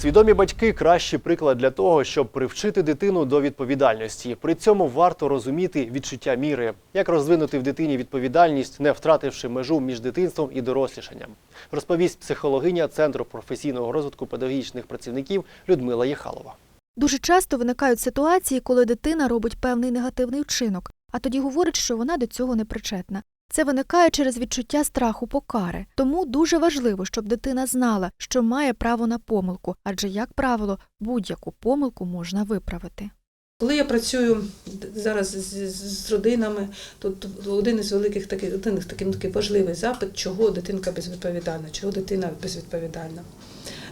Свідомі батьки кращий приклад для того, щоб привчити дитину до відповідальності. При цьому варто розуміти відчуття міри, як розвинути в дитині відповідальність, не втративши межу між дитинством і дорослішанням. Розповість психологиня Центру професійного розвитку педагогічних працівників Людмила Єхалова. Дуже часто виникають ситуації, коли дитина робить певний негативний вчинок, а тоді говорить, що вона до цього не причетна. Це виникає через відчуття страху покари. Тому дуже важливо, щоб дитина знала, що має право на помилку, адже, як правило, будь-яку помилку можна виправити. Коли я працюю зараз з, з- з родинами, то, один із великих таких один із такий, ну, такий важливий запит, чого дитинка безвідповідальна, чого дитина безвідповідальна.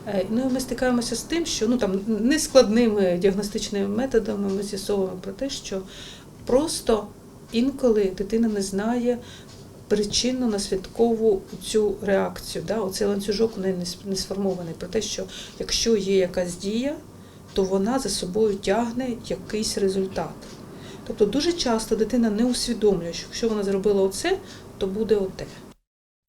Е, Ну, ми стикаємося з тим, що ну там нескладними діагностичними методами ми з'ясовуємо про те, що просто інколи дитина не знає причинно-наслідкову цю реакцію. Да? Оцей ланцюжок у неї не сформований про те, що якщо є якась дія, то вона за собою тягне якийсь результат. Тобто дуже часто дитина не усвідомлює, що якщо вона зробила оце, то буде оте.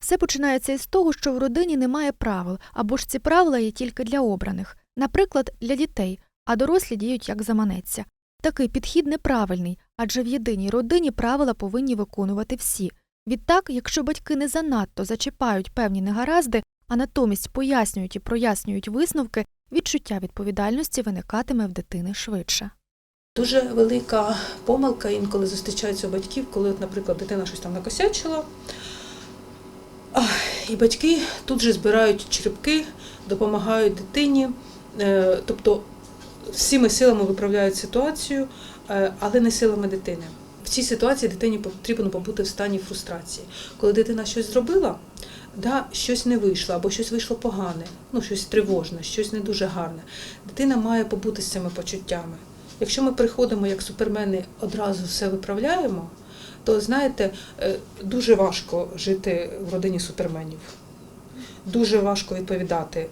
Все починається із того, що в родині немає правил, або ж ці правила є тільки для обраних, наприклад, для дітей, а дорослі діють як заманеться. Такий підхід неправильний, адже в єдиній родині правила повинні виконувати всі. Відтак, якщо батьки не занадто зачіпають певні негаразди, а натомість пояснюють і прояснюють висновки, відчуття відповідальності виникатиме в дитини швидше. Дуже велика помилка інколи зустрічається у батьків, коли, наприклад, дитина щось там накосячила. І батьки тут же збирають черепки, допомагають дитині, е, тобто всіми силами виправляють ситуацію, е, але не силами дитини. Цій ситуації дитині потрібно побути в стані фрустрації. Коли дитина щось зробила, да, щось не вийшло, або щось вийшло погане, ну щось тривожне, щось не дуже гарне. Дитина має побути з цими почуттями. Якщо ми приходимо як супермени, одразу все виправляємо, то знаєте, е, дуже важко жити в родині суперменів. Дуже важко відповідати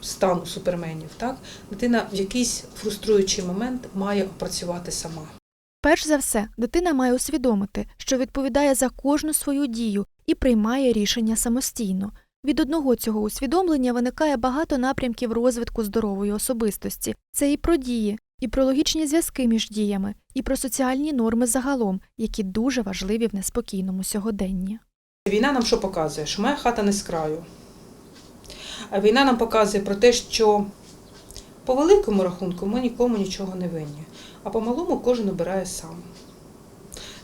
стану суперменів. Так? Дитина в якийсь фруструючий момент має опрацювати сама. Перш за все, дитина має усвідомити, що відповідає за кожну свою дію і приймає рішення самостійно. Від одного цього усвідомлення виникає багато напрямків розвитку здорової особистості. Це і про дії, і про логічні зв'язки між діями, і про соціальні норми загалом, які дуже важливі в неспокійному сьогоденні. Війна нам що показує? Що моя хата не з краю. А війна нам показує про те, що по великому рахунку ми нікому нічого не винні, а по малому кожен обирає сам.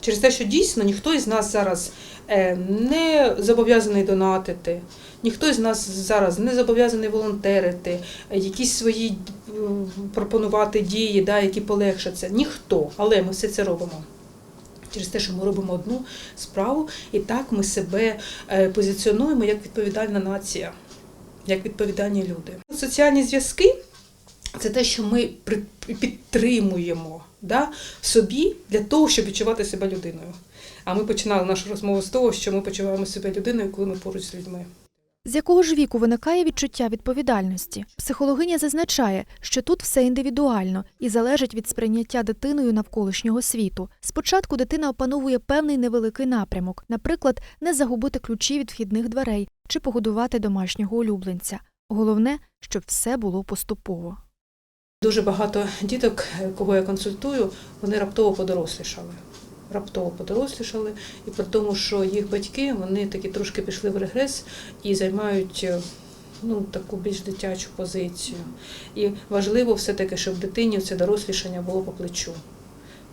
Через те, що дійсно ніхто із нас зараз е, не зобов'язаний донатити, ніхто із нас зараз не зобов'язаний волонтерити, якісь свої е, пропонувати дії, да, які полегшать це. Ніхто, але ми все це робимо. Через те, що ми робимо одну справу, і так ми себе е, позиціонуємо як відповідальна нація, як відповідальні люди. Соціальні зв'язки це те, що ми при- підтримуємо да, собі для того, щоб відчувати себе людиною. А ми починали нашу розмову з того, що ми почуваємо себе людиною, коли ми поруч з людьми. З якого ж віку виникає відчуття відповідальності? Психологиня зазначає, що тут все індивідуально і залежить від сприйняття дитиною навколишнього світу. Спочатку дитина опановує певний невеликий напрямок, наприклад, не загубити ключі від вхідних дверей чи погодувати домашнього улюбленця. Головне, щоб все було поступово. Дуже багато діток, кого я консультую, вони раптово подорослішали. Раптово подорослішали, і при тому, що їх батьки вони такі трошки пішли в регрес і займають е, ну, таку більш дитячу позицію. І важливо все-таки, щоб дитині це дорослішання було по плечу.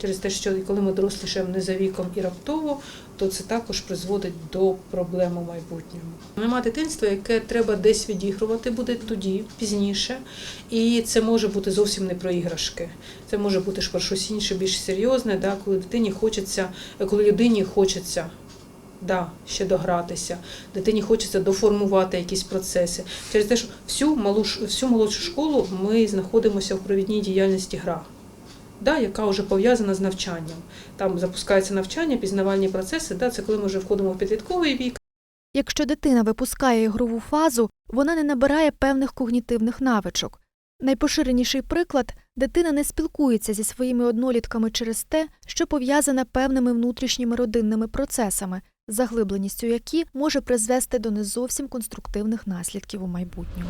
Через те, що коли ми дорослішаємо не за віком і раптово, то це також призводить до проблем у майбутньому. Нема дитинства, яке треба десь відігрувати, буде тоді, пізніше. І це може бути зовсім не про іграшки. Це може бути ж про щось інше, більш серйозне, да, коли дитині хочеться, коли людині хочеться. Да, ще догратися, дитині хочеться доформувати якісь процеси. Через те, що всю малу всю молодшу школу ми знаходимося в провідній діяльності гра, да, яка вже пов'язана з навчанням. Там запускається навчання, пізнавальні процеси. Да, це коли ми вже входимо в підлітковий вік. Якщо дитина випускає ігрову фазу, вона не набирає певних когнітивних навичок. Найпоширеніший приклад дитина не спілкується зі своїми однолітками через те, що пов'язана певними внутрішніми родинними процесами, заглибленістю які може призвести до не зовсім конструктивних наслідків у майбутньому.